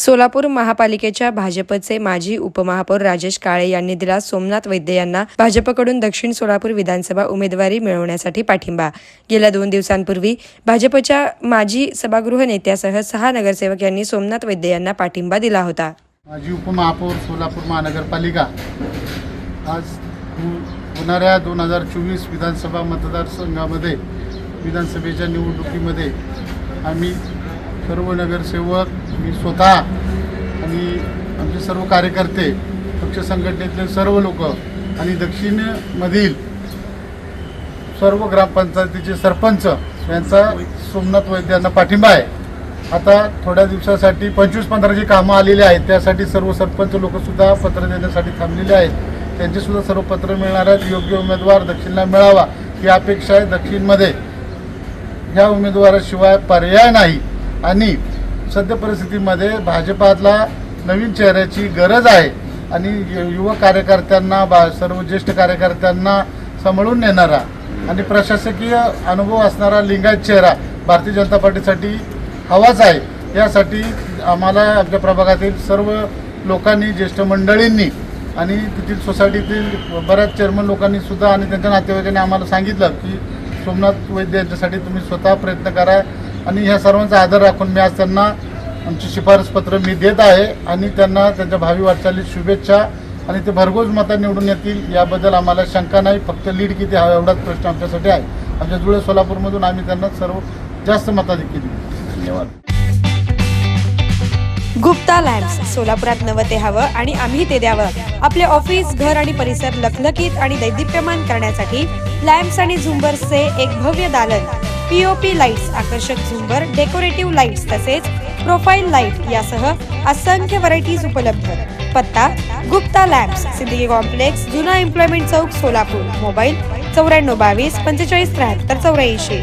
सोलापूर महापालिकेच्या भाजपचे माजी उपमहापौर राजेश काळे यांनी दिला सोमनाथ वैद्य यांना भाजपकडून दक्षिण सोलापूर विधानसभा उमेदवारी मिळवण्यासाठी पाठिंबा. गेल्या दोन दिवसांपूर्वी भाजपच्या माजी सभागृह नेत्यासह सहा नगरसेवक यांनी सोमनाथ वैद्य यांना पाठिंबा दिला होता. माजी उपमहापौर सोलापूर महानगरपालिका. आज होणाऱ्या दोन हजार चोवीस विधानसभा मतदारसंघामध्ये विधानसभेच्या निवडणुकीमध्ये आम्ही सर्व नगरसेवक मी स्वतः आणि आमचे सर्व कार्यकर्ते पक्ष संघटनेतले सर्व लोक आणि दक्षिणमधील सर्व ग्रामपंचायतीचे सरपंच यांचा सोमनाथ वैद्य यांना पाठिंबा आहे. आता थोड्या दिवसासाठी पंचवीस पंधराची कामं आलेली आहेत. त्यासाठी सर्व सरपंच लोकसुद्धा पत्र देण्यासाठी थांबलेले आहेत. त्यांचेसुद्धा सर्व पत्र मिळणार आहेत. योग्य उमेदवार दक्षिणला मिळावा ही अपेक्षा आहे दक्षिणमध्ये. ह्या उमेदवाराशिवाय पर्याय नाही. आणि सद्य परिस्थितीमध्ये भाजपातला नवीन चेहऱ्याची गरज आहे आणि यु- कार्यकर्त्यांना बा सर्व ज्येष्ठ कार्यकर्त्यांना सांभाळून नेणारा आणि प्रशासकीय अनुभव असणारा लिंगायत चेहरा भारतीय जनता पार्टीसाठी हवाच आहे. यासाठी आम्हाला आमच्या प्रभागातील सर्व लोकांनी ज्येष्ठ मंडळींनी आणि तेथील सोसायटीतील बऱ्याच चेअरमन लोकांनी सुद्धा आणि त्यांच्या नातेवाईकांनी आम्हाला सांगितलं की सोमनाथ वैद्य यांच्यासाठी तुम्ही स्वतः प्रयत्न करा. आणि ह्या सर्वांचा आदर राखून मी आज त्यांना आमची शिफारस पत्र मी देत आहे आणि त्यांना त्यांच्या भावी वाटचालीत शुभेच्छा आणि ते भरघोस मतं निवडून येतील याबद्दल आम्हाला शंका नाही. फक्त लीड किती हवा एवढाच प्रश्न आमच्यासाठी आहे. आमच्या जुळे सोलापूरमधून आम्ही त्यांना सर्व जास्त मताधिक्य दिली. धन्यवाद. गुप्ता लॅम्प्स सोलापुरात नवं ते हवं आणि आम्ही ते द्यावं. आपले ऑफिस घर आणि परिसर लखलखीत आणि दैदिप्यमान करण्यासाठी लॅम्प्स आणि झुंबर्सचे एक भव्य दालन. पीओपी लाईट्स आकर्षक झुंबर डेकोरेटिव्ह लाईट्स तसेच प्रोफाईल लाइट यासह असंख्य व्हरायटीज उपलब्ध. पत्ता गुप्ता लॅम्प्स सिद्दीकी कॉम्प्लेक्स जुना एम्प्लॉयमेंट चौक सोलापूर मोबाईल चौऱ्याण्णव बावीस पंचेचाळीस त्र्याहत्तर चौऱ्याऐंशी.